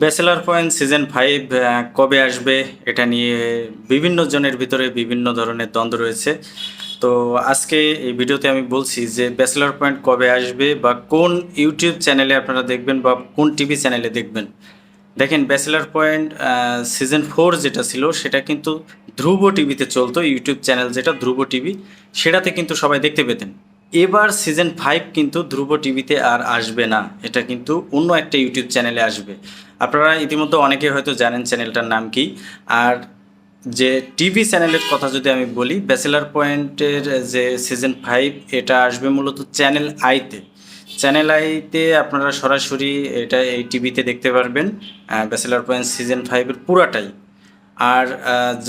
Bachelor point season five কবে আসবে এটা নিয়ে বিভিন্ন জনের ভিতরে বিভিন্ন ধরনের দ্বন্দ্ব রয়েছে। তো আজকে এই ভিডিওতে আমি বলছি যে ব্যাচেলার পয়েন্ট কবে আসবে বা কোন ইউটিউব চ্যানেলে আপনারা দেখবেন বা কোন টিভি চ্যানেলে দেখবেন। দেখেন ব্যাচেলার পয়েন্ট সিজন ফোর যেটা ছিল সেটা কিন্তু ধ্রুব টিভিতে চলতো ইউটিউব চ্যানেল যেটা ধ্রুব টিভি সেটাতে কিন্তু সবাই দেখতে পেতেন। এবার সিজন ফাইভ কিন্তু ধ্রুব টিভিতে আর আসবে না। এটা কিন্তু অন্য একটা ইউটিউব চ্যানেলে আসবে। আপনারা ইতিমধ্যে অনেকে হয়তো জানেন চ্যানেলটার নাম কি। আর যে টিভি চ্যানেলের কথা যদি আমি বলি ব্যাচেলার পয়েন্টের যে সিজন ফাইভ এটা আসবে মূলত চ্যানেল আইতে চ্যানেল আইতে আপনারা সরাসরি এটা এই টিভিতে দেখতে পারবেন ব্যাচেলার পয়েন্ট সিজন ফাইভের পুরাটাই। আর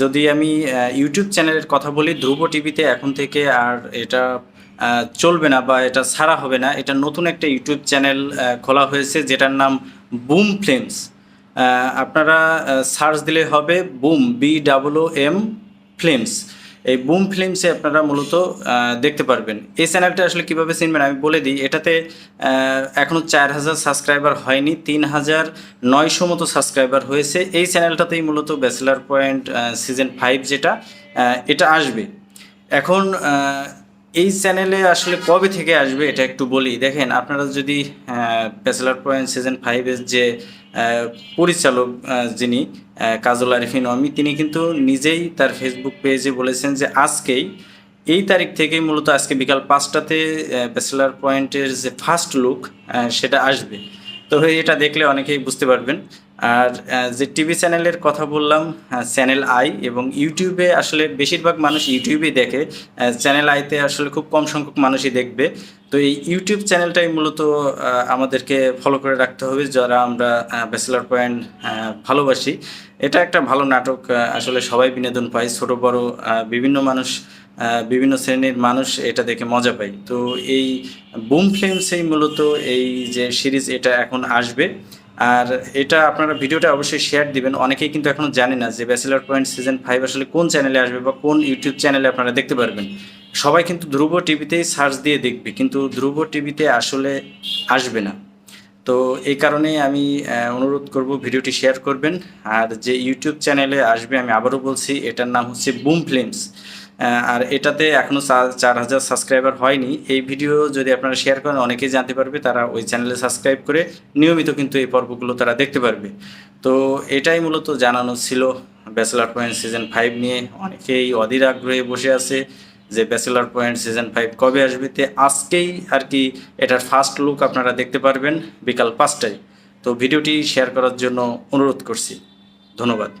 যদি আমি ইউটিউব চ্যানেলের কথা বলি, ধ্রুব টিভিতে এখন থেকে আর এটা চলবে না বা এটা ছাড়া হবে না। এটা নতুন একটা ইউটিউব চ্যানেল খোলা হয়েছে যেটার নাম বুম ফিল্মস। আপনারা সার্চ দিলে হবে Boom B double M films. এই বুম ফিল্মসে আপনারা মূলত দেখতে পারবেন। এই চ্যানেলটা আসলে কীভাবে চিনবেন আমি বলে দিই। এটাতে এখনও চার হাজার সাবস্ক্রাইবার হয়নি, তিন হাজার নয়শো মতো সাবস্ক্রাইবার হয়েছে। এই চ্যানেলটাতেই মূলত ব্যাচেলার পয়েন্ট সিজন ফাইভ যেটা এটা আসবে। এখন এই চ্যানেলে আসলে কবে থেকে আসবে এটা একটু বলি। দেখেন, আপনারা যদি ব্যাচেলার পয়েন্ট সিজন ফাইভের যে পরিচালক যিনি কাজল আরিফিন অমি তিনি কিন্তু নিজেই তার ফেসবুক পেজে বলেছেন যে আজকেই, এই তারিখ থেকেই মূলত আজকে বিকাল পাঁচটাতে ব্যাচেলার পয়েন্টের যে ফার্স্ট লুক সেটা আসবে। তো এটা দেখলে অনেকেই বুঝতে পারবেন। আর যে টিভি চ্যানেলের কথা বললাম চ্যানেল আই এবং ইউটিউবে আসলে বেশিরভাগ মানুষ ইউটিউবেই দেখে চ্যানেল আইতে আসলে খুব কম সংখ্যক মানুষই দেখবে। তো এই ইউটিউব চ্যানেলটাই মূলত আমাদেরকে ফলো করে রাখতে হবে, যারা আমরা ব্যাচেলার পয়েন্ট ভালোবাসি। এটা একটা ভালো নাটক আসলে সবাই বিনোদন পায়। ছোট, বড় বিভিন্ন মানুষ বিভিন্ন শ্রেণির মানুষ এটা দেখে মজা পায়। তো এই বুম ফিল্মসেই মূলত এই যে সিরিজ এটা এখন আসবে। আর এটা আপনারা ভিডিওটা অবশ্যই শেয়ার দিবেন। অনেকেই কিন্তু এখনও জানে না যে ব্যাচেলার পয়েন্ট সিজন ফাইভ আসলে কোন চ্যানেলে আসবে বা কোন ইউটিউব চ্যানেলে আপনারা দেখতে পারবেন। সবাই কিন্তু ধ্রুব টিভিতেই সার্চ দিয়ে দেখবে, কিন্তু ধ্রুব টিভিতে আসলে আসবে না। তো এই কারণে আমি অনুরোধ করব ভিডিওটি শেয়ার করবেন। আর যে ইউটিউব চ্যানেলে আসবে আমি আবারও বলছি, এটার নাম হচ্ছে বুম ফিল্মস আর এটাতে এখনও চার হাজার সাবস্ক্রাইবার হয়নি। এই ভিডিও যদি আপনারা শেয়ার করেন, অনেকেই জানতে পারবে, তারা ওই চ্যানেলে সাবস্ক্রাইব করে নিয়মিত কিন্তু এই পর্বগুলো তারা দেখতে পারবে। তো এটাই মূলত জানানো ছিল ব্যাচেলার পয়েন্ট সিজন ফাইভ নিয়ে। অনেকেই অধীর আগ্রহে বসে আছে যে ব্যাচেলার পয়েন্ট সিজন ফাইভ কবে আসবে। তে আজকেই আর কি এটার ফার্স্ট লুক আপনারা দেখতে পারবেন বিকাল পাঁচটায়। তো ভিডিওটি শেয়ার করার জন্য অনুরোধ করছি। ধন্যবাদ।